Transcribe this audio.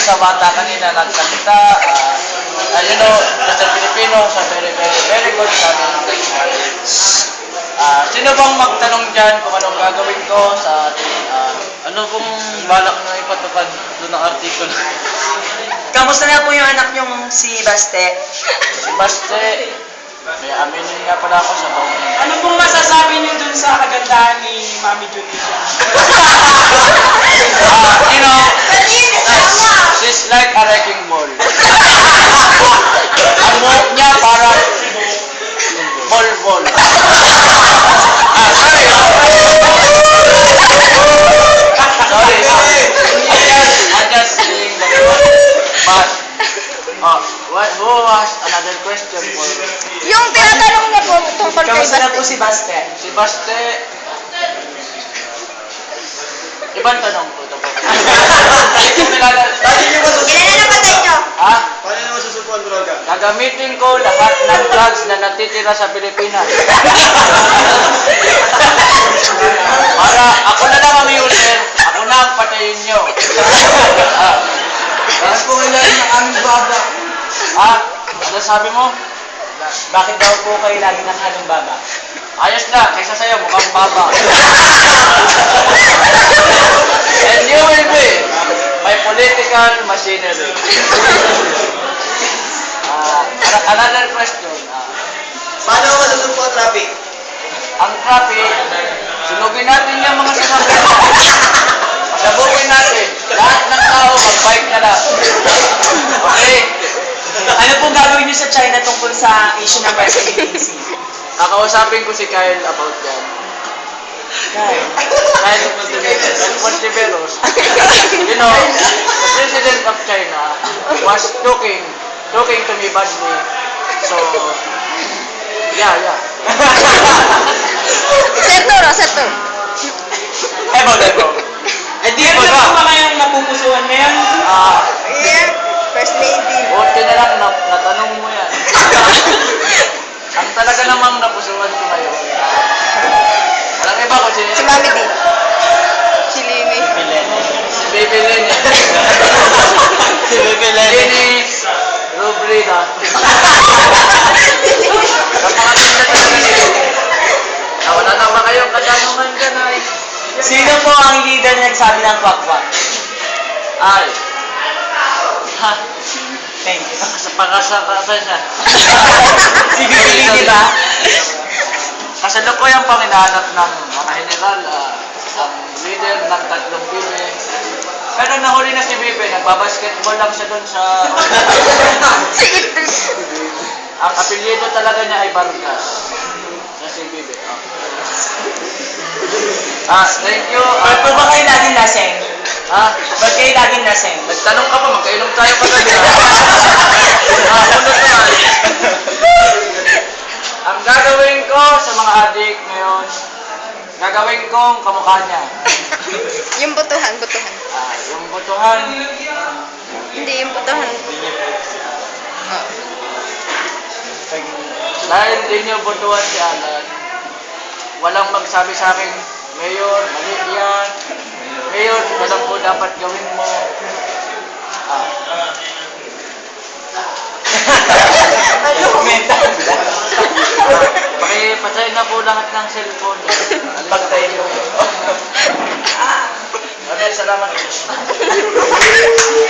sa bata kanina nagsalita. Uh, uh, you know, sa Filipino, sa very, very, very good sabi ng Ah, sino bang magtanong dyan kung anong gagawin ko sa ating, ah, ano pong balak na ipatupad doon ng artikulo? Kamusta na po yung anak niyong si Baste? Si Baste, may aminin nga pala ako sa bawang. Ano pong masasabi niyo dun sa kagandahan ni Mami Junisha? Ah, you know, she's like a wrecking ball. Ang buhok niya parang ball ball. Ah, sorry. sorry. I just, I just that one. But, uh, what, who was another question for Yung tinatanong niya po tungkol kay Kamusta na po Baste. si Baste? si Baste? Ibang tanong ko ito po. Hindi ko kilala. Gagamitin ko lahat ng drugs na natitira sa Pilipinas. Para ako na lang ang user, ako na ang patayin nyo. Parang po kailangan ng aming baba. ah, ano sabi mo? Bakit daw po kayo lagi nakahalong baba? Ayos na, kaysa sa'yo, mukhang baba. And you will be my political machinery. Another question. Ah, Paano naman susubuan traffic? ang traffic, sunugin natin yung mga sasakyan. Pasabugin natin. Lahat ng tao, mag-bike na lang. Okay? Ano pong gagawin niyo sa China tungkol sa issue ng presidency? Kakausapin ko si Kyle about yan. Kyle. Kyle. Kyle Montiveros. You know, the president of China was talking, talking to me badly. So, yeah, yeah. Serturo, Serturo. Ebo, ebo. Eh, di ko Meron na ba kayong napupusuan ngayon? Ah, Yeah, First Lady. Buti na lang na, natanong mo yan. Ang talaga namang napusuan ko ngayon. Walang iba ko si... Si Mami D. Si Lini. Si Baby Lenny. si Baby Lenny. Rubrida. Napakatinda Lenny. Ah, wala na ba kayong katanungan dyan ay? Sino po ang leader na nagsabi ng kwak-kwak? Ay. Ha, Thank you. sa pagkasakasan siya. Si Bibi, di ba? Kasalukuyan pang hinahanap ng mga general, ah, ang leader ng tatlong bibe. Pero nahuli na si Bibe, nagbabasketball lang siya doon sa... ang apelyido talaga niya ay Vargas. Na si Bibe. Ah, thank you. Ba't po ba Ah, kayo laging laseng? ha? Ba't kayo laging laseng? Nagtanong ka pa, magkainom tayo pa na Ah, ulo naman. Ang gagawin ko sa mga adik ngayon, gagawin kong kamukha niya. Yung butuhan, butuhan. Ah, yung butuhan, Hindi, yung butuhan. dahil hindi niyo butuhan si Alan, walang magsabi sa akin, Mayor, mali yan. Mayor, walang po dapat gawin mo. Ah. Ano? Mental. Pakipatay na po lahat ng cellphone. Pagtay salamat.